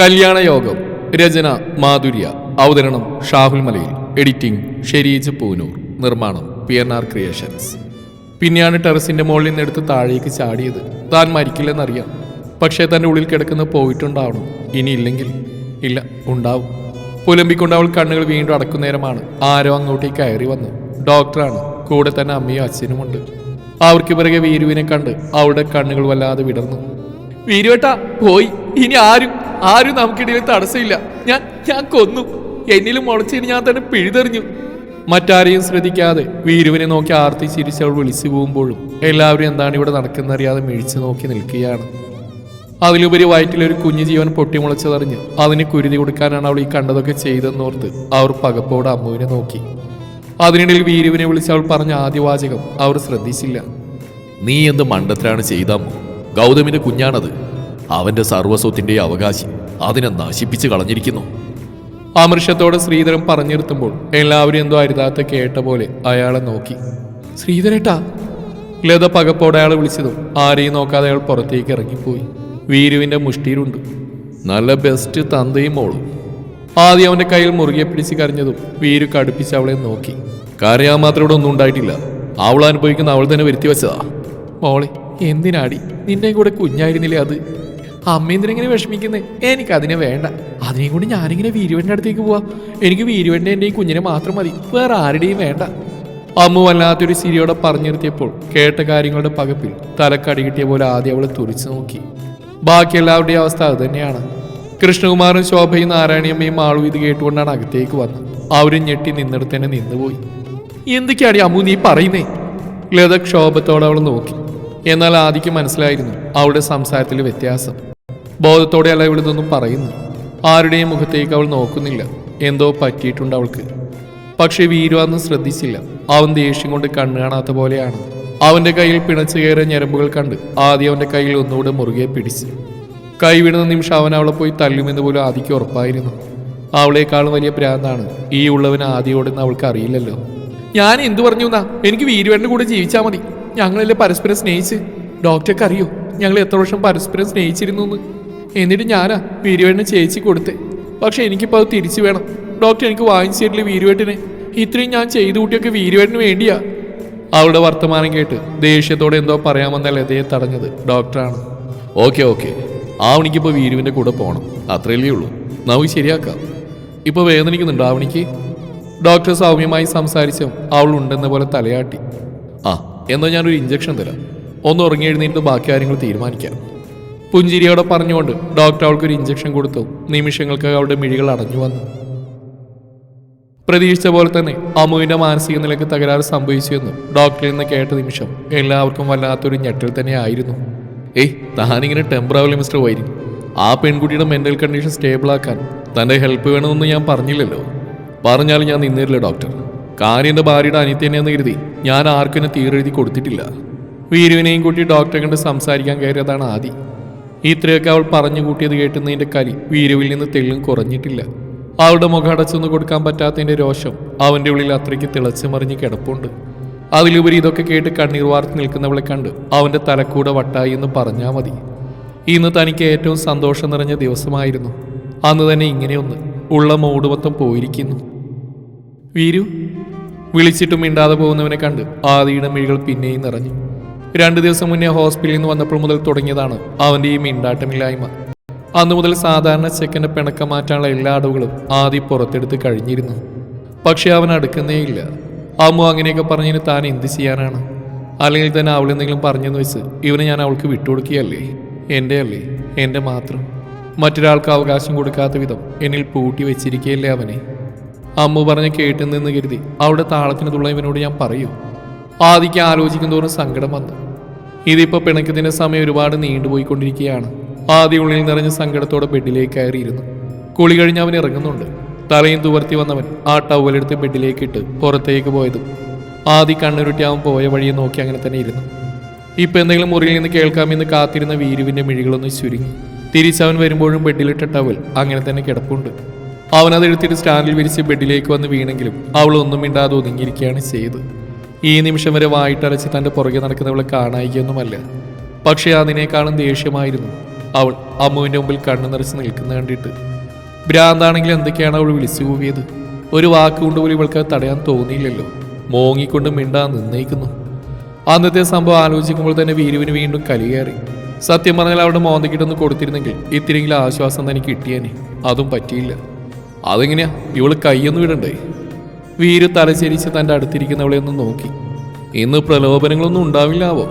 കല്യാണ യോഗം രചന മാധുര്യ അവതരണം ഷാഹുൽ മലയിൽ എഡിറ്റിംഗ് ഷെരീജ് പൂനൂർ നിർമ്മാണം പി എൻ ആർ ക്രിയേഷൻസ്. പിന്നെയാണ് ടെറസിന്റെ മുകളിൽ നിന്നെടുത്ത് താഴേക്ക് ചാടിയത്. താൻ മരിക്കില്ലെന്നറിയാം. പക്ഷേ തന്റെ ഉള്ളിൽ കിടക്കുന്ന പോയിട്ടുണ്ടാവണം. ഇനി ഇല്ലെങ്കിൽ ഇല്ല ഉണ്ടാവും. പുലമ്പിക്കൊണ്ട് അവൾ കണ്ണുകൾ വീണ്ടും അടക്കുന്ന നേരമാണ് ആരോ അങ്ങോട്ടേക്ക് കയറി വന്നു. ഡോക്ടറാണ്. കൂടെ തന്നെ അമ്മയും അച്ഛനുമുണ്ട്. അവർക്ക് പിറകെ വീരുവിനെ കണ്ട് അവളുടെ കണ്ണുകൾ വല്ലാതെ വിടർന്നു. വീരുവേട്ടാ പോയി. ഇനി ആരും ആരും നമുക്കിടയിൽ തടസ്സമില്ല. ഞാൻ ഞാൻ കൊന്നു. എന്നിലും മുളച്ചിന് ഞാൻ തന്നെ പിഴുതെറിഞ്ഞു. മറ്റാരെയും ശ്രദ്ധിക്കാതെ വീരുവിനെ നോക്കി ആർത്തി ചിരിച്ചവൾ വിളിച്ചു പോകുമ്പോഴും എല്ലാവരും എന്താണ് ഇവിടെ നടക്കുന്നറിയാതെ മിഴിച്ചു നോക്കി നിൽക്കുകയാണ്. അതിലുപരി വയറ്റിലൊരു കുഞ്ഞു ജീവൻ പൊട്ടിമുളച്ചതറിഞ്ഞ് അതിന് കുരുതി കൊടുക്കാനാണ് അവൾ ഈ കണ്ടതൊക്കെ ചെയ്തെന്നോർത്ത് അവർ പകപ്പോടെ അമ്മുവിനെ നോക്കി. അതിനിടയിൽ വീരുവിനെ വിളിച്ച് അവൾ പറഞ്ഞ ആദ്യവാചകം അവർ ശ്രദ്ധിച്ചില്ല. നീ എന്ത് മണ്ടത്തിലാണ് ചെയ്താമോ ഗൗതമിന്റെ കുഞ്ഞാണത്. അവന്റെ സർവസ്വത്തിന്റെ അവകാശി അതിനെ നശിപ്പിച്ചു കളഞ്ഞിരിക്കുന്നു. അമൃഷത്തോടെ ശ്രീധരൻ പറഞ്ഞു നിർത്തുമ്പോൾ എല്ലാവരും എന്തോ അരുതാത്ത കേട്ട പോലെ അയാളെ നോക്കി. ശ്രീധരേട്ടാ. ലത പകപ്പോടെ അയാൾ വിളിച്ചതും ആരെയും നോക്കാതെ അയാൾ പുറത്തേക്ക് ഇറങ്ങിപ്പോയി. വീരുവിന്റെ മുഷ്ടിയിലുണ്ട്. നല്ല ബെസ്റ്റ് തന്തയും മോളും. ആദ്യം അവന്റെ കയ്യിൽ മുറുകെ പിടിച്ച് കരഞ്ഞതും വീരു കടുപ്പിച്ച് അവളെ നോക്കി. കരയാൻ മാത്രം ഇവിടെ ഒന്നും ഉണ്ടായിട്ടില്ല. അവൾ അനുഭവിക്കുന്ന അവൾ തന്നെ വരുത്തി വെച്ചതാ മോളെ എന്തിനാടി? നിന്നെ കൂടെ കുഞ്ഞായിരുന്നില്ലേ അത്? അമ്മ എന്തിനെങ്ങനെ വിഷമിക്കുന്നേ. എനിക്ക് അതിനെ വേണ്ട. അതിനെയും കൂടി ഞാനിങ്ങനെ വീരുവന്റെ അടുത്തേക്ക് പോവാ. എനിക്ക് വീരുവന്റെ ഈ കുഞ്ഞിനെ മാത്രം മതി. വേറെ ആരുടെയും വേണ്ട. അമ്മ വല്ലാത്തൊരു സിരിയോടെ പറഞ്ഞു നിർത്തിയപ്പോൾ കേട്ട കാര്യങ്ങളുടെ പകപ്പിൽ തലക്കടി കിട്ടിയ പോലെ ആദ്യം അവളെ തുറിച്ചു നോക്കി. ബാക്കി എല്ലാവരുടെയും അവസ്ഥ അത് തന്നെയാണ്. കൃഷ്ണകുമാറും ശോഭയും നാരായണിയമ്മയും ആളും ഇത് കേട്ടുകൊണ്ടാണ് അകത്തേക്ക് വന്നത്. അവരും ഞെട്ടി നിന്നിടത്ത് തന്നെ നിന്നുപോയി. എന്തൊക്കെയാണ് അമ്മു നീ പറയുന്നേ? ലത ക്ഷോഭത്തോടെ അവൾ നോക്കി. എന്നാൽ ആദിക്ക് മനസ്സിലായിരുന്നു അവളുടെ സംസാരത്തിൽ വ്യത്യാസം. ബോധത്തോടെ അല്ല ഇവിടുന്നൊന്നും പറയുന്നു ആരുടെയും മുഖത്തേക്ക് അവൾ നോക്കുന്നില്ല. എന്തോ പറ്റിയിട്ടുണ്ട് അവൾക്ക്. പക്ഷെ വീരു അന്ന് ശ്രദ്ധിച്ചില്ല. അവൻ ദേഷ്യം കൊണ്ട് കണ്ണു കാണാത്ത പോലെയാണ്. അവന്റെ കയ്യിൽ പിണച്ചു കയറിയ ഞരമ്പുകൾ കണ്ട് ആദ്യം അവന്റെ കയ്യിൽ ഒന്നുകൂടെ മുറുകെ പിടിച്ചു. കൈവിടുന്ന നിമിഷം അവൻ അവളെ പോയി തല്ലുമെന്ന് പോലും ആദിക്ക് ഉറപ്പായിരുന്നു. അവളെക്കാളും വലിയ ഭ്രാന്താണ് ഈ ഉള്ളവൻ ആദ്യോടെന്ന് അവൾക്ക് അറിയില്ലല്ലോ. ഞാൻ എന്തു പറഞ്ഞു എന്നാ എനിക്ക് വീരുവേട്ടന്റെ കൂടെ ജീവിച്ചാൽ മതി. ഞങ്ങളല്ലേ പരസ്പരം സ്നേഹിച്ച്? ഡോക്ടർക്ക് അറിയോ? ഞങ്ങൾ എത്ര വർഷം പരസ്പരം സ്നേഹിച്ചിരുന്നു എന്ന്? എന്നിട്ട് ഞാനാ വീരുവേട്ടന് ചേച്ചി കൊടുത്തേ. പക്ഷെ എനിക്കിപ്പോൾ അത് തിരിച്ചു വേണം. ഡോക്ടർ എനിക്ക് വാങ്ങിച്ചു തരില്ല വീരുവേട്ടിനെ? ഇത്രയും ഞാൻ ചെയ്തു കൂട്ടിയൊക്കെ വീരുവേട്ടിന് വേണ്ടിയാ. അവളുടെ വർത്തമാനം കേട്ട് ദേഷ്യത്തോടെ എന്തോ പറയാമെന്ന ലതയെ തടഞ്ഞത് ഡോക്ടറാണ്. Okay okay. ആവണിക്കിപ്പോൾ വീരുവിന്റെ കൂടെ പോകണം അത്രയല്ലേ ഉള്ളൂ. നമുക്ക് ശരിയാക്കാം. ഇപ്പോൾ വേദനിക്കുന്നുണ്ട് ആവണിക്ക്? ഡോക്ടർ സൗമ്യമായി സംസാരിച്ചും അവൾ ഉണ്ടെന്ന പോലെ തലയാട്ടി. ആ എന്നാൽ ഞാനൊരു ഇഞ്ചക്ഷൻ തരാം. ഒന്ന് ഉറങ്ങി എഴുന്നേറ്റ് ബാക്കി കാര്യങ്ങൾ തീരുമാനിക്കാം. പുഞ്ചിരിയോടെ പറഞ്ഞുകൊണ്ട് ഡോക്ടർ അവൾക്ക് ഒരു ഇഞ്ചക്ഷൻ കൊടുത്തു. നിമിഷങ്ങൾക്ക് അവളുടെ മിഴികൾ അടഞ്ഞു വന്നു. പ്രതീക്ഷിച്ച പോലെ തന്നെ അമ്മുവിന്റെ മാനസിക നിലയ്ക്ക് തകരാറ് എന്ന് ഡോക്ടറിൽ നിന്ന് കേട്ട നിമിഷം എല്ലാവർക്കും വല്ലാത്തൊരു ഞെട്ടിൽ തന്നെ ആയിരുന്നു. ഏയ് താനിങ്ങനെ ടെമ്പറാവലി മിസ്റ്റർ വൈരി ആ പെൺകുട്ടിയുടെ മെന്റൽ കണ്ടീഷൻ സ്റ്റേബിൾ ആക്കാൻ തന്റെ ഹെൽപ്പ് വേണമെന്ന് ഞാൻ പറഞ്ഞില്ലല്ലോ. പറഞ്ഞാലും ഞാൻ നിന്നില്ല ഡോക്ടർ കാര്യം എന്റെ ഭാര്യയുടെ അനിത്യനെന്ന് കരുതി ഞാൻ ആർക്കും തീരെഴുതി കൊടുത്തിട്ടില്ല. വീരുവിനെയും കൂട്ടി ഡോക്ടറെ കണ്ട് സംസാരിക്കാൻ കയറിയതാണ് ആദി. ഇത്രയൊക്കെ അവൾ പറഞ്ഞു കൂട്ടിയത് കേട്ടുന്നതിന്റെ കലി വീരുവിൽ നിന്ന് തെളിയും കുറഞ്ഞിട്ടില്ല. അവളുടെ മുഖം അടച്ചൊന്ന് കൊടുക്കാൻ പറ്റാത്തതിന്റെ രോഷം അവന്റെ ഉള്ളിൽ അത്രയ്ക്ക് തിളച്ചു മറിഞ്ഞ് കിടപ്പുണ്ട്. അതിലുപരി ഇതൊക്കെ കേട്ട് കണ്ണീർ വാർത്ത് നിൽക്കുന്നവളെ കണ്ട് അവന്റെ തലക്കൂടെ വട്ടായി എന്ന് പറഞ്ഞാൽ മതി. ഇന്ന് തനിക്ക് ഏറ്റവും സന്തോഷം നിറഞ്ഞ ദിവസമായിരുന്നു. അന്ന് തന്നെ ഇങ്ങനെയൊന്ന് ഉള്ള മൂട് മൊത്തം പോയിരിക്കുന്നു. വീരു വിളിച്ചിട്ടും മിണ്ടാതെ പോകുന്നവനെ കണ്ട് ആദിയുടെ മിഴികൾ പിന്നെയും നിറഞ്ഞു. രണ്ടു ദിവസം മുന്നേ ഹോസ്പിറ്റലിൽ നിന്ന് വന്നപ്പോൾ മുതൽ തുടങ്ങിയതാണ് അവന്റെ ഈ മിണ്ടാട്ടമില്ലായ്മ. അന്നു മുതൽ സാധാരണ ചെക്കന്റെ പിണക്കം മാറ്റാനുള്ള എല്ലാ അടവുകളും ആദി പുറത്തെടുത്ത് കഴിഞ്ഞിരുന്നു. പക്ഷേ അവൻ അടുക്കുന്നേയില്ല അമ്മു അങ്ങനെയൊക്കെ പറഞ്ഞതിന് താൻ എന്ത് ചെയ്യാനാണ്? അല്ലെങ്കിൽ തന്നെ അവൾ എന്തെങ്കിലും പറഞ്ഞെന്ന് വെച്ച് ഇവനെ ഞാൻ അവൾക്ക് വിട്ടുകൊടുക്കുകയല്ലേ? എന്റെ അല്ലേ? എന്റെ മാത്രം. മറ്റൊരാൾക്ക് അവകാശം കൊടുക്കാത്ത വിധം എന്നിൽ പൂട്ടി വെച്ചിരിക്കുകയല്ലേ അവനെ? അമ്മു പറഞ്ഞ് കേട്ടു നിന്ന് കരുതി അവളുടെ താളത്തിന് തുള്ള ഇവനോട് ഞാൻ പറയൂ. ആദിക്ക് ആലോചിക്കും തോറും സങ്കടം വന്നു. ഇതിപ്പോ പിണക്കത്തിന്റെ സമയം ഒരുപാട് നീണ്ടുപോയിക്കൊണ്ടിരിക്കുകയാണ്. ആദ്യ ഉള്ളിൽ നിറഞ്ഞ സങ്കടത്തോടെ ബെഡിലേക്ക് കയറിയിരുന്നു. കുളി കഴിഞ്ഞ് അവൻ ഇറങ്ങുന്നുണ്ട്. തലയും തുവർത്തി വന്നവൻ ആ ടവലെടുത്ത് ബെഡിലേക്ക് ഇട്ട് പുറത്തേക്ക് പോയതും. ആദി കണ്ണുരുട്ടി അവൻ പോയ വഴിയെ നോക്കി അങ്ങനെ തന്നെ ഇരുന്നു. ഇപ്പൊ എന്തെങ്കിലും മുറിയിൽ നിന്ന് കേൾക്കാമെന്ന് കാത്തിരുന്ന വീരുവിന്റെ മിഴികളൊന്ന് ചുരുങ്ങി. തിരിച്ചവൻ വരുമ്പോഴും ബെഡിലിട്ട ടവൽ അങ്ങനെ തന്നെ കിടപ്പുണ്ട്. അവനത് എടുത്തിട്ട് സ്റ്റാൻഡിൽ വിരിച്ച് ബെഡിലേക്ക് വന്ന് വീണെങ്കിലും അവൾ ഒന്നും മിണ്ടാതെ ഒതുങ്ങിയിരിക്കുകയാണ് ചെയ്തത്. ഈ നിമിഷം വരെ വായിട്ടരച്ച് തന്റെ പുറകെ നടക്കുന്നവളെ കാണായിക്കൊന്നുമല്ല പക്ഷേ അതിനേക്കാളും ദേഷ്യമായിരുന്നു അവൾ അമ്മുവിന്റെ മുമ്പിൽ കണ്ണു നിറച്ച് നിൽക്കുന്ന കണ്ടിട്ട്. ഭ്രാന്താണെങ്കിൽ എന്തൊക്കെയാണ് അവൾ വിളിച്ചു കൂവിയത്? ഒരു വാക്കുകൊണ്ട് പോലും ഇവൾക്ക് തടയാൻ തോന്നിയില്ലല്ലോ. മോങ്ങിക്കൊണ്ട് മിണ്ടാൻ നിന്നേക്കുന്നു. അന്നത്തെ സംഭവം ആലോചിക്കുമ്പോൾ തന്നെ വീരുവിന് വീണ്ടും കലിയേറി. സത്യം പറഞ്ഞാൽ അവിടെ മോന്തക്കിട്ടൊന്ന് കൊടുത്തിരുന്നെങ്കിൽ ഇത്തിരിയെങ്കിലും ആശ്വാസം തന്നെ കിട്ടിയേനെ. അതും പറ്റിയില്ല. അതെങ്ങനെയാ? ഇവൾ കൈയൊന്നും വിടണ്ടേ വീര് തലചരിച്ച് തന്റെ അടുത്തിരിക്കുന്നവളെ ഒന്ന് നോക്കി. ഇന്ന് പ്രലോഭനങ്ങളൊന്നും ഉണ്ടാവില്ലാവോ?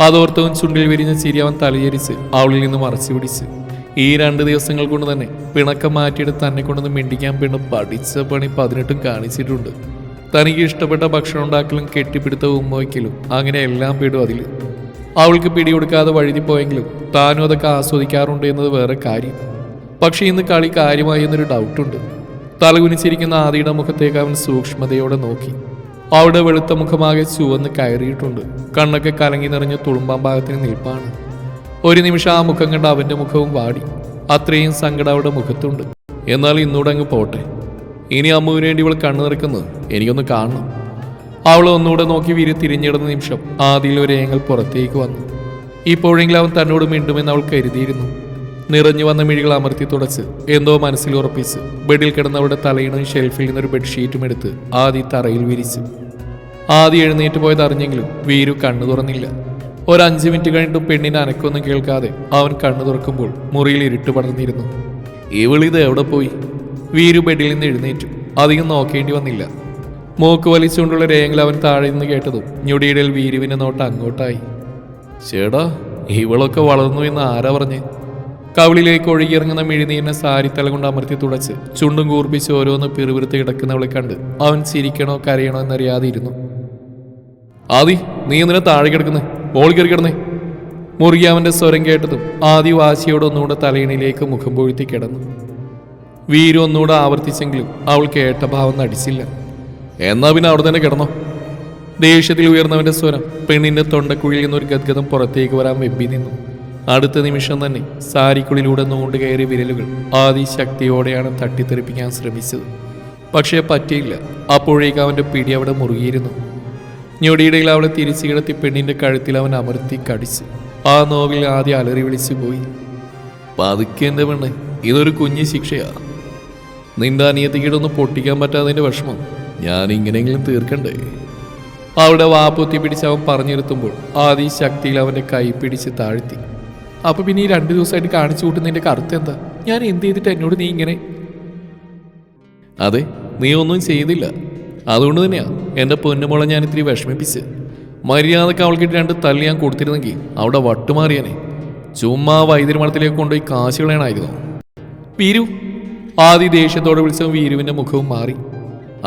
അതോർത്തവൻ ചുണ്ടിൽ വിരിഞ്ഞ ചിരി അവൻ തലചരിച്ച് അവളിൽ നിന്ന് മറച്ചു പിടിച്ച്. ഈ രണ്ട് ദിവസങ്ങൾ കൊണ്ട് തന്നെ പിണക്കം മാറ്റിയെടുത്ത് തന്നെ കൊണ്ടൊന്ന് മിണ്ടിക്കാൻ പെണ്ണ് പഠിച്ച പണി പതിനെട്ടും കാണിച്ചിട്ടുണ്ട്. തനിക്ക് ഇഷ്ടപ്പെട്ട ഭക്ഷണം ഉണ്ടാക്കലും കെട്ടിപ്പിടുത്തവും ഉമ്മവയ്ക്കലും അങ്ങനെ എല്ലാം പെടും അതിൽ. അവൾക്ക് പിടികൊടുക്കാതെ വഴുതി പോയെങ്കിലും താനും അതൊക്കെ ആസ്വദിക്കാറുണ്ട് എന്നത് വേറെ കാര്യം. പക്ഷേ ഇന്ന് കളി കാര്യമായി എന്നൊരു ഡൗട്ടുണ്ട് തലകുനിച്ചിരിക്കുന്ന ആദിയുടെ മുഖത്തേക്ക് അവൻ സൂക്ഷ്മതയോടെ നോക്കി. അവിടെ വെളുത്ത മുഖമാകെ ചുവന്ന് കയറിയിട്ടുണ്ട്. കണ്ണൊക്കെ കലങ്ങി നിറഞ്ഞ തുളുമ്പാൻ ഭാഗത്തിന് നിൽപ്പാണ്. ഒരു നിമിഷം ആ മുഖം കണ്ട് അവന്റെ മുഖവും വാടി. അത്രയും സങ്കടം അവിടെ മുഖത്തുണ്ട്. എന്നാൽ ഇന്നൂടെ അങ്ങ് പോട്ടെ. ഇനി അമ്മുവിന് വേണ്ടി ഇവൾ കണ്ണു നിറക്കുന്നത് എനിക്കൊന്ന് കാണണം. അവൾ ഒന്നുകൂടെ നോക്കി വിരി തിരിഞ്ഞിടുന്ന നിമിഷം ആദിയിൽ ഒരു ഏങ്ങൽ പുറത്തേക്ക് വന്നു. ഇപ്പോഴെങ്കിലും അവൻ തന്നോട് മിണ്ടുമെന്ന് അവൾ കരുതിയിരുന്നു. നിറഞ്ഞു വന്ന മിഴികൾ അമർത്തി തുടച്ച് എന്തോ മനസ്സിൽ ഉറപ്പിച്ച് ബെഡിൽ കിടന്നവരുടെ തലയിണും ഷെൽഫിൽ നിന്നൊരു ബെഡ്ഷീറ്റും എടുത്ത് ആദി തറയിൽ വിരിച്ചു. ആദി എഴുന്നേറ്റ് പോയത് അറിഞ്ഞെങ്കിലും വീരു കണ്ണു തുറന്നില്ല. ഒരു അഞ്ച് മിനിറ്റ് കഴിഞ്ഞിട്ടും പെണ്ണിനെ അനക്കൊന്നും കേൾക്കാതെ അവൻ കണ്ണു തുറക്കുമ്പോൾ മുറിയിൽ ഇരുട്ട് പടർന്നിരുന്നു. ഇവളിത് എവിടെ പോയി? വീരു ബെഡിൽ നിന്ന് എഴുന്നേറ്റു. അധികം നോക്കേണ്ടി വന്നില്ല. മൂക്ക് വലിച്ചുകൊണ്ടുള്ള രേഖകൾ അവൻ താഴെ നിന്ന് കേട്ടതും ഞൊടിയിടയിൽ വീരുവിന്റെ നോട്ട് അങ്ങോട്ടായി ചേടാ ഇവളൊക്കെ വളർന്നു എന്ന് ആരാ പറഞ്ഞ്? കവിളിലേക്ക് ഒഴുകിയിറങ്ങുന്ന മിഴിനീരിനെ സാരിത്തല കൊണ്ട് അമർത്തി തുടച്ച് ചുണ്ടും കൂർപ്പിച്ച് ഓരോന്ന് പിറുപിറുത്ത് കിടക്കുന്നവളെ കണ്ട് അവൻ ചിരിക്കണോ കരയണോ എന്നറിയാതെ ഇരുന്നു ആദി നീ എന്തിനാ താഴെ കിടക്കുന്നേ? മോൾ കയറി കിടന്നേ. മുറുകി അവന്റെ സ്വരം കേട്ടതും ആദി വാശിയോട് ഒന്നുകൂടെ തലയിണിലേക്ക് മുഖം പൊഴുത്തി കിടന്നു. വീരു ഒന്നുകൂടെ ആവർത്തിച്ചെങ്കിലും അവൾ കേട്ട ഭാവം നടിച്ചില്ല. എന്നാ പിന്നെ അവിടെ തന്നെ കിടന്നോ. ദേഷ്യത്തിൽ ഉയർന്നവന്റെ സ്വരം പെണ്ണിന്റെ തൊണ്ടക്കുഴിയിൽ നിന്നൊരു ഗദ്ഗതം പുറത്തേക്ക് വരാൻ വെമ്പി നിന്നു. അടുത്ത നിമിഷം തന്നെ സാരിക്കുള്ളിലൂടെ നോണ്ട് കയറിയ വിരലുകൾ ആദിശക്തിയോടെയാണ് തട്ടിത്തെറിപ്പിക്കാൻ ശ്രമിച്ചത്. പക്ഷേ പറ്റിയില്ല. അപ്പോഴേക്ക് അവന്റെ പിടി അവിടെ മുറുകിയിരുന്നു. ഞൊടിയിടയിൽ അവളെ തിരിച്ചു കിടത്തി പെണ്ണിന്റെ കഴുത്തിൽ അവൻ അമർത്തി കടിച്ചു. ആ നോവിൽ ആദ്യം അലറി വിളിച്ചു പോയി. പതുക്കെ എന്റെ പെണ്ണ് ഇതൊരു കുഞ്ഞു ശിക്ഷയാ. നിന്റെ അനിയത്തിക്കിടൊന്ന് പൊട്ടിക്കാൻ പറ്റാതിന്റെ വിഷമം ഞാൻ ഇങ്ങനെയെങ്കിലും തീർക്കണ്ടേ? അവിടെ വാപ്പൊത്തി പിടിച്ച് അവൻ പറഞ്ഞിരുത്തുമ്പോൾ ആദ്യ ശക്തിയിൽ അവന്റെ കൈ പിടിച്ച് താഴ്ത്തി. അപ്പൊ പിന്നെ ഈ രണ്ടു ദിവസമായിട്ട് കാണിച്ചു കൂട്ടുന്നതിന്റെ കറുത്ത് എന്താ? ഞാൻ എന്ത് ചെയ്തിട്ട് എന്നോട് നീ ഇങ്ങനെ അതെ നീ ഒന്നും ചെയ്തില്ല. അതുകൊണ്ട് തന്നെയാ എന്റെ പൊന്നുമോളെ ഞാൻ ഇത്തിരി വിഷമിപ്പിച്ച്. മര്യാദയ്ക്ക് അവൾക്കിട്ട് രണ്ട് തല്ലി ഞാൻ കൊടുത്തിരുന്നെങ്കിൽ അവിടെ വട്ടുമാറിയനെ. ചുമ്മാ വൈദ്യുതിമഠത്തിലേക്ക് കൊണ്ടുപോയി കാശ് കളയണായിരുന്നു. വീരു. ആദി ദേഷ്യത്തോടെ വിളിച്ച വീരുവിന്റെ മുഖവും മാറി.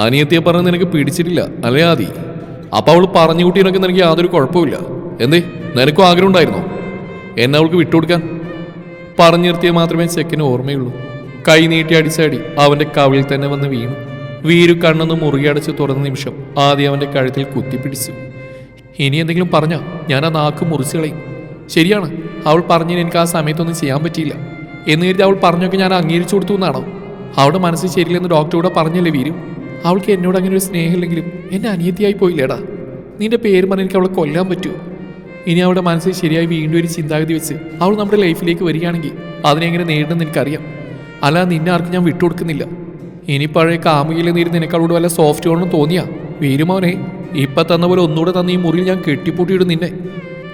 അനിയത്തിയെ പറഞ്ഞ് നിനക്ക് പിടിച്ചിട്ടില്ല അല്ലേ ആദി? അപ്പൊ അവൾ പറഞ്ഞു കൂട്ടിയതിനൊക്കെ നിനക്ക് യാതൊരു കുഴപ്പമില്ല എന്തേ നിനക്കും ആഗ്രഹം ഉണ്ടായിരുന്നോ? എന്നെ അവൾക്ക് വിട്ടുകൊടുക്കാൻ പറഞ്ഞു നിർത്തിയ മാത്രമേ ചെക്കന് ഓർമ്മയുള്ളൂ. കൈ നീട്ടി അടിച്ചാടി അവന്റെ കവിളിൽ തന്നെ വന്ന് വീണു. വീരു കണ്ണൊന്ന് മുറിയടച്ച് തുറന്ന നിമിഷം ആദ്യം അവന്റെ കഴുത്തിൽ കുത്തിപ്പിടിച്ചു ഇനി എന്തെങ്കിലും പറഞ്ഞാൽ ഞാൻ ആ നാക്ക് മുറിച്ച് കളയും. ശരിയാണ് അവൾ പറഞ്ഞതിന് എനിക്ക് ആ സമയത്തൊന്നും ചെയ്യാൻ പറ്റിയില്ല. എന്ന് കരുതി അവൾ പറഞ്ഞൊക്കെ ഞാൻ അംഗീകരിച്ചു കൊടുത്തു എന്നാണോ? അവളുടെ മനസ്സ് ശരിയില്ലെന്ന് ഡോക്ടറോട് കൂടെ പറഞ്ഞല്ലേ വീരു? അവൾക്ക് എന്നോട് അങ്ങനെ ഒരു സ്നേഹമില്ലെങ്കിലും എന്നെ അനിയത്തിയായി പോയില്ലേടാ? നിന്റെ പേര് പറഞ്ഞ് എനിക്ക് അവളെ കൊല്ലാൻ പറ്റുമോ ഇനി അവളുടെ മനസ്സിൽ ശരിയായി വീണ്ടും ഒരു ചിന്താഗതി വെച്ച് അവൾ നമ്മുടെ ലൈഫിലേക്ക് വരികയാണെങ്കിൽ അതിനെങ്ങനെ നേരിടുന്ന എനിക്കറിയാം. അല്ല നിന്നെ ആർക്കും ഞാൻ വിട്ടുകൊടുക്കുന്നില്ല. ഇനി പഴയ കാമുകിയിൽ നീര് നിനക്ക് വല്ല സോഫ്റ്റ് ഓണെന്ന് തോന്നിയാ? വീരുമോനെ ഇപ്പൊ തന്ന പോലെ ഒന്നുകൂടെ തന്ന ഈ മുറിയിൽ ഞാൻ കെട്ടിപ്പൂട്ടിയിടും നിന്നെ.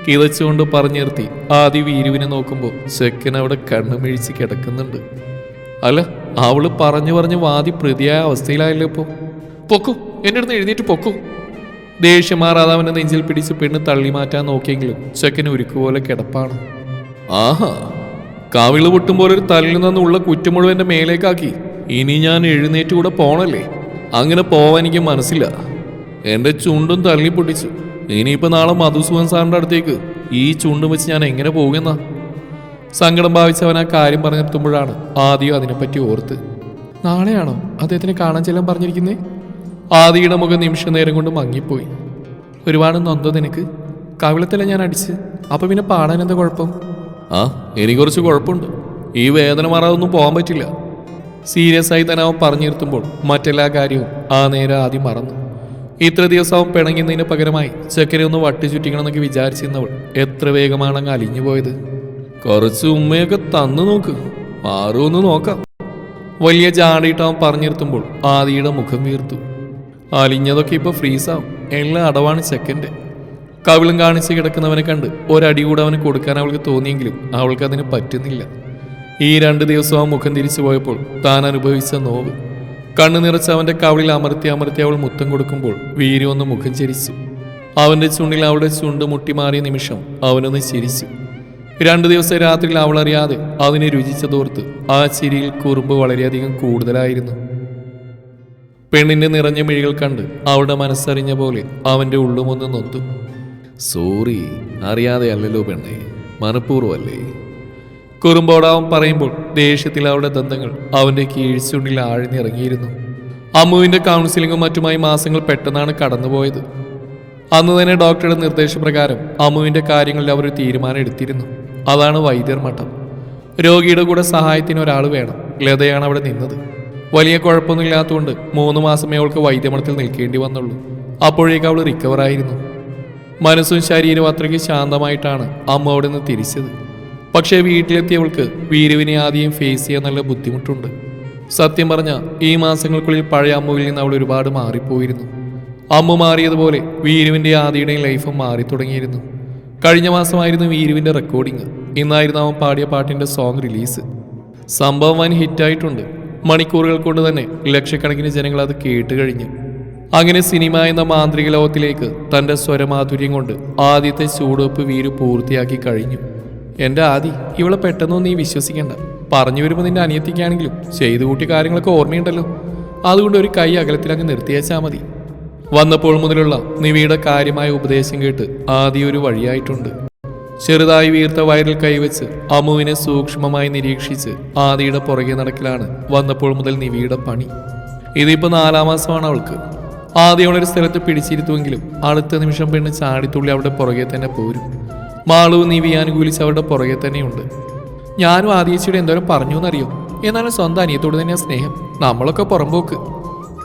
കിതച്ചുകൊണ്ട് പറഞ്ഞു നിർത്തി ആദ്യ വീരുവിനെ നോക്കുമ്പോൾ ചെക്കൻ അവിടെ കണ്ണുമിഴിച്ച് കിടക്കുന്നുണ്ട്. അല്ല അവൾ പറഞ്ഞു പറഞ്ഞു വാതി പ്രതിയായ അവസ്ഥയിലായല്ലോ ഇപ്പോ. പൊക്കു എന്റെ അടുത്ത് എഴുന്നേറ്റ് പൊക്കു. ദേഷ്യം മാറാതെ അവനെ നെഞ്ചിൽ പിടിച്ച് പെണ്ണ് തള്ളി മാറ്റാൻ നോക്കിയെങ്കിലും ചെക്കൻ ഉരുക്കുപോലെ കിടപ്പാണ്. ആഹാ കവിൾ പൊട്ടും പോലെ ഒരു തല്ലിൽ നിന്നുള്ള കുറ്റം മേലേക്കാക്കി. ഇനി ഞാൻ എഴുന്നേറ്റ് കൂടെ പോണല്ലേ? അങ്ങനെ പോവാൻ എനിക്ക് മനസ്സില്ല. എന്റെ ചുണ്ടും തള്ളി പൊട്ടിച്ചു. ഇനിയിപ്പോ നാളെ മധുസൂദൻ സാറിന്റെ അടുത്തേക്ക് ഈ ചുണ്ടും വെച്ച് ഞാൻ എങ്ങനെ പോകുന്ന? സങ്കടം ഭാവിച്ചവൻ ആ കാര്യം പറഞ്ഞെത്തുമ്പോഴാണ് ആദ്യം അതിനെപ്പറ്റി ഓർത്ത്. നാളെയാണോ അദ്ദേഹത്തിന് കാണാൻ ചെല്ലാൻ പറഞ്ഞിരിക്കുന്നേ? ആദിയുടെ മുഖം നിമിഷ നേരം കൊണ്ട് മങ്ങിപ്പോയി. ഒരുപാട് നൊന്തോ നിനക്ക് കവിളത്തിലെ ഞാൻ അടിച്ച്. അപ്പൊ പിന്നെ പാടാൻ എന്താ കുഴപ്പം? ആ എനിക്ക് കുറച്ച് കുഴപ്പമുണ്ട്. ഈ വേദന മാറാതൊന്നും പോകാൻ പറ്റില്ല. സീരിയസ് ആയി തന്നെ അവൻ പറഞ്ഞു നിർത്തുമ്പോൾ മറ്റെല്ലാ കാര്യവും ആ നേരം ആദ്യം മറന്നു. ഇത്ര ദിവസം അവൻ പിണങ്ങുന്നതിന് പകരമായി ചക്കരെ ഒന്ന് വട്ടി ചുറ്റിക്കണമെന്നൊക്കെ വിചാരിച്ചിരുന്നവൾ എത്ര വേഗമാണ് അങ്ങ് അലിഞ്ഞു പോയത്. കുറച്ച് ഉമ്മയൊക്കെ തന്നു നോക്ക്. മാറുമെന്ന് നോക്കാം. വലിയ ജാടിയിട്ട് അവൻ പറഞ്ഞിരുത്തുമ്പോൾ ആദിയുടെ മുഖം വീർത്തു. അലിഞ്ഞതൊക്കെ ഇപ്പൊ ഫ്രീസാവും. എല്ലാം അടവാണ് സെക്കൻഡ് കവിളും കാണിച്ച് കിടക്കുന്നവനെ കണ്ട് ഒരടി കൂടെ അവന് കൊടുക്കാൻ അവൾക്ക് തോന്നിയെങ്കിലും അവൾക്ക് അതിന് പറ്റുന്നില്ല. ഈ രണ്ട് ദിവസം ആ മുഖം തിരിച്ചു പോയപ്പോൾ താൻ അനുഭവിച്ച നോവ്. കണ്ണു നിറച്ച് അവന്റെ കവിളിൽ അമർത്തി അമർത്തി അവൾ മുത്തം കൊടുക്കുമ്പോൾ വീരി ഒന്ന് മുഖം ചിരിച്ചു. അവന്റെ ചുണ്ടിൽ അവളുടെ ചുണ്ട് മുട്ടിമാറിയ നിമിഷം അവനൊന്ന് ചിരിച്ചു. രണ്ടു ദിവസം രാത്രിയിൽ അവൾ അറിയാതെ അതിനെ രുചിച്ചതോർത്ത് ആ ചിരിയിൽ കുറുമ്പ് വളരെയധികം കൂടുതലായിരുന്നു. പെണ്ണിന്റെ നിറഞ്ഞ മിഴികൾ കണ്ട് അവളുടെ മനസ്സറിഞ്ഞ പോലെ അവന്റെ ഉള്ളുമൊന്ന് നൊന്തു. സോറി അറിയാതെ അല്ലല്ലോ പെണ്ണെ മനഃപൂർവമല്ലേ? കുറുമ്പോടാവൻ പറയുമ്പോൾ ദേഷ്യത്തിൽ അവളുടെ ദന്തങ്ങൾ അവന്റെ കീഴ്ചുണ്ടിൽ ആഴ്ന്നിറങ്ങിയിരുന്നു. അമ്മുവിന്റെ കൗൺസിലിങ്ങും മറ്റുമായി മാസങ്ങൾ പെട്ടെന്നാണ് കടന്നുപോയത്. അന്ന് തന്നെ ഡോക്ടറുടെ നിർദ്ദേശപ്രകാരം അമ്മുവിന്റെ കാര്യങ്ങളിൽ അവർ തീരുമാനം എടുത്തിരുന്നു. അതാണ് വൈദ്യർ മഠം. രോഗിയുടെ കൂടെ സഹായത്തിന് ഒരാൾ വേണം. ലതയാണ് അവിടെ നിന്നത്. വലിയ കുഴപ്പമൊന്നുമില്ലാത്തതുകൊണ്ട് മൂന്ന് മാസമേ അവൾക്ക് വൈദ്യമണത്തിൽ നിൽക്കേണ്ടി വന്നുള്ളൂ. അപ്പോഴേക്ക് അവൾ റിക്കവറായിരുന്നു മനസ്സും ശരീരവും അത്രയ്ക്ക് ശാന്തമായിട്ടാണ് അമ്മ അവിടെ നിന്ന് തിരിച്ചത്. പക്ഷേ വീട്ടിലെത്തിയവൾക്ക് വീരുവിനെ ആദ്യം ഫേസ് ചെയ്യാൻ നല്ല ബുദ്ധിമുട്ടുണ്ട്. സത്യം പറഞ്ഞ ഈ മാസങ്ങൾക്കുള്ളിൽ പഴയ അമ്മുവിൽ നിന്ന് അവൾ ഒരുപാട് മാറിപ്പോയിരുന്നു. അമ്മ മാറിയതുപോലെ വീരുവിന്റെ ആദിയുടെയും ലൈഫും മാറി തുടങ്ങിയിരുന്നു. കഴിഞ്ഞ മാസമായിരുന്നു വീരുവിന്റെ റെക്കോർഡിങ് ഇന്നായിരുന്നു അവൻ പാടിയ പാട്ടിന്റെ സോങ് റിലീസ് സംഭവം വൻ ഹിറ്റായിട്ടുണ്ട് മണിക്കൂറുകൾ കൊണ്ട് തന്നെ ലക്ഷക്കണക്കിന് ജനങ്ങൾ അത് കേട്ട് കഴിഞ്ഞു. അങ്ങനെ സിനിമ എന്ന മാന്ത്രിക ലോകത്തിലേക്ക് തന്റെ സ്വരമാധുര്യം കൊണ്ട് ആദ്യത്തെ ചൂടുവെപ്പ് വീര് പൂർത്തിയാക്കി കഴിഞ്ഞു. എന്റെ ആദി ഇവളെ പെട്ടെന്നൊന്നും നീ വിശ്വസിക്കേണ്ട. പറഞ്ഞു വരുമ്പോൾ നിന്റെ അനിയത്തിക്കാണെങ്കിലും ചെയ്തു കൂട്ടിയ കാര്യങ്ങളൊക്കെ ഓർമ്മയുണ്ടല്ലോ. അതുകൊണ്ട് ഒരു കൈ അകലത്തിൽ അങ്ങ് നിർത്തിയേച്ചാൽ മതി. വന്നപ്പോൾ മുതലുള്ള നിവിയുടെ കാര്യമായ ഉപദേശം കേട്ട് ആദ്യ ഒരു വഴിയായിട്ടുണ്ട്. ചെറുതായി വീർത്ത വയറിൽ കൈവച്ച് അമുവിനെ സൂക്ഷ്മമായി നിരീക്ഷിച്ച് ആദിയുടെ പുറകെ നടക്കലാണ് വന്നപ്പോൾ മുതൽ നിവിയുടെ പണി. ഇതിപ്പോൾ നാലാം മാസമാണ് അവൾക്ക്. ആദ്യം അവളൊരു സ്ഥലത്ത് പിടിച്ചിരുത്തുമെങ്കിലും അടുത്ത നിമിഷം പെണ്ണ് ചാടിത്തുള്ളി അവളുടെ പുറകെ തന്നെ പോരും. മാളവും നിവി അനുകൂലിച്ച് അവരുടെ പുറകെ തന്നെയുണ്ട്. ഞാനും ആദിയച്ചിയുടെ എന്തോരം പറഞ്ഞു എന്നറിയോ എന്നാലും സ്വന്തം അനിയത്തോട് തന്നെയാ സ്നേഹം. നമ്മളൊക്കെ പുറമ്പോക്ക്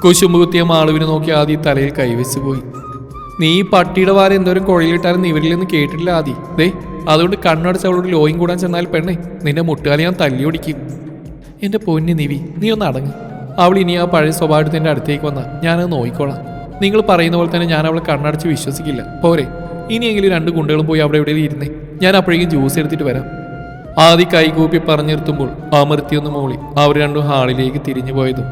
കുശുമ്പ് കുത്തിയ മാളുവിനെ നോക്കി ആദ്യം തലയിൽ കൈവച്ചു പോയി. നീ ഈ പട്ടിയുടെ വാര എന്തോരം കുഴയിലിട്ടാലും ഇവരിൽ നിന്ന് കേട്ടിട്ടില്ല ആദി. ദേ അതുകൊണ്ട് കണ്ണടച്ച് അവളോട് ലോയും കൂടാൻ ചെന്നാൽ പെണ്ണെ നിന്റെ മുട്ടുകാലി ഞാൻ തല്ലി ഓടിക്കും. എന്റെ പൊന്നി നിവി നീ ഒന്ന് അടങ്ങ്. അവൾ ഇനി ആ പഴയ സ്വഭാവത്തിന്റെ അടുത്തേക്ക് വന്നാൽ ഞാനത് നോക്കിക്കോളാം നിങ്ങൾ പറയുന്ന പോലെ തന്നെ ഞാൻ അവളെ കണ്ണടച്ച് വിശ്വസിക്കില്ല. പോരെ ഇനിയെങ്കിലും രണ്ട് ഗുണ്ടകളും പോയി അവിടെ എവിടെയും ഇരുന്നേ. ഞാൻ അപ്പോഴേക്കും ജ്യൂസ് എടുത്തിട്ട് വരാം. ആദി കൈകൂപ്പി പറഞ്ഞു നിർത്തുമ്പോൾ അമർത്തിയൊന്ന് മൂളി അവർ രണ്ടും ഹാളിലേക്ക് തിരിഞ്ഞു പോയതും.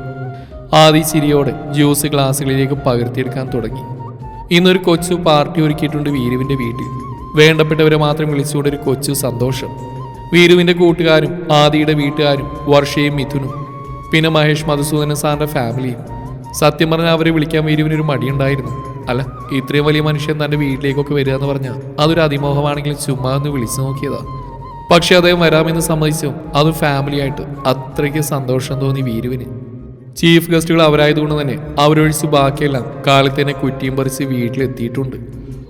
ആദി ചിരിയോടെ ജ്യൂസ് ഗ്ലാസ്സുകളിലേക്ക് പകർത്തിയെടുക്കാൻ തുടങ്ങി. ഇന്നൊരു കൊച്ചു പാർട്ടി ഒരുക്കിയിട്ടുണ്ട് വീരുവിന്റെ വീട്ടിൽ. വേണ്ടപ്പെട്ടവരെ മാത്രം വിളിച്ചുകൊണ്ട് ഒരു കൊച്ചു സന്തോഷം. വീരുവിന്റെ കൂട്ടുകാരും ആദിയുടെ വീട്ടുകാരും വർഷയും മിഥുനും പിന്നെ മഹേഷ് മധുസൂദനൻ സാറിന്റെ ഫാമിലിയും. സത്യം പറഞ്ഞാൽ അവരെ വിളിക്കാൻ വീരുവിനൊരു മടിയുണ്ടായിരുന്നു. അല്ല ഇത്രയും വലിയ മനുഷ്യൻ തന്റെ വീട്ടിലേക്കൊക്കെ വരിക എന്ന് പറഞ്ഞാൽ അതൊരു അതിമോഹമാണെങ്കിലും ചുമ്മാ ഒന്ന് വിളിച്ചു നോക്കിയതാ. പക്ഷെ അദ്ദേഹം വരാമെന്ന് സമ്മതിച്ചു അത് ഫാമിലിയായിട്ട് അത്രയ്ക്ക് സന്തോഷം തോന്നി വീരുവിന്. ചീഫ് ഗസ്റ്റുകൾ അവരായതുകൊണ്ട് തന്നെ അവരൊഴിച്ച് ബാക്കിയെല്ലാം കാലത്ത് തന്നെ കുറ്റിയും പറിച്ച് വീട്ടിലെത്തിയിട്ടുണ്ട്.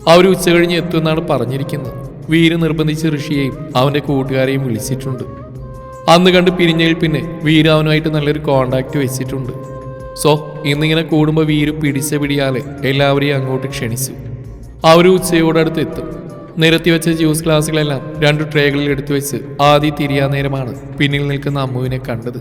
അവർ ഉച്ച കഴിഞ്ഞ് എത്തുമെന്നാണ് പറഞ്ഞിരിക്കുന്നത്. വീര് നിർബന്ധിച്ച് ഋഷിയെയും അവന്റെ കൂട്ടുകാരെയും വിളിച്ചിട്ടുണ്ട്. അന്ന് കണ്ട് പിരിഞ്ഞതിൽ പിന്നെ വീര് അവനുമായിട്ട് നല്ലൊരു കോണ്ടാക്ട് വെച്ചിട്ടുണ്ട്. സോ ഇന്നിങ്ങനെ കൂടുമ്പോൾ വീര് പിടിച്ച പിടിയാലെ എല്ലാവരെയും അങ്ങോട്ട് ക്ഷണിച്ചു. അവർ ഉച്ചയോടടുത്ത് എത്തും. നിരത്തി വെച്ച ജ്യൂസ് ഗ്ലാസ്സുകളെല്ലാം രണ്ട് ട്രേകളിൽ എടുത്തു വെച്ച് ആദ്യ തിരിയാ നേരമാണ് പിന്നിൽ നിൽക്കുന്ന അമ്മുവിനെ കണ്ടത്.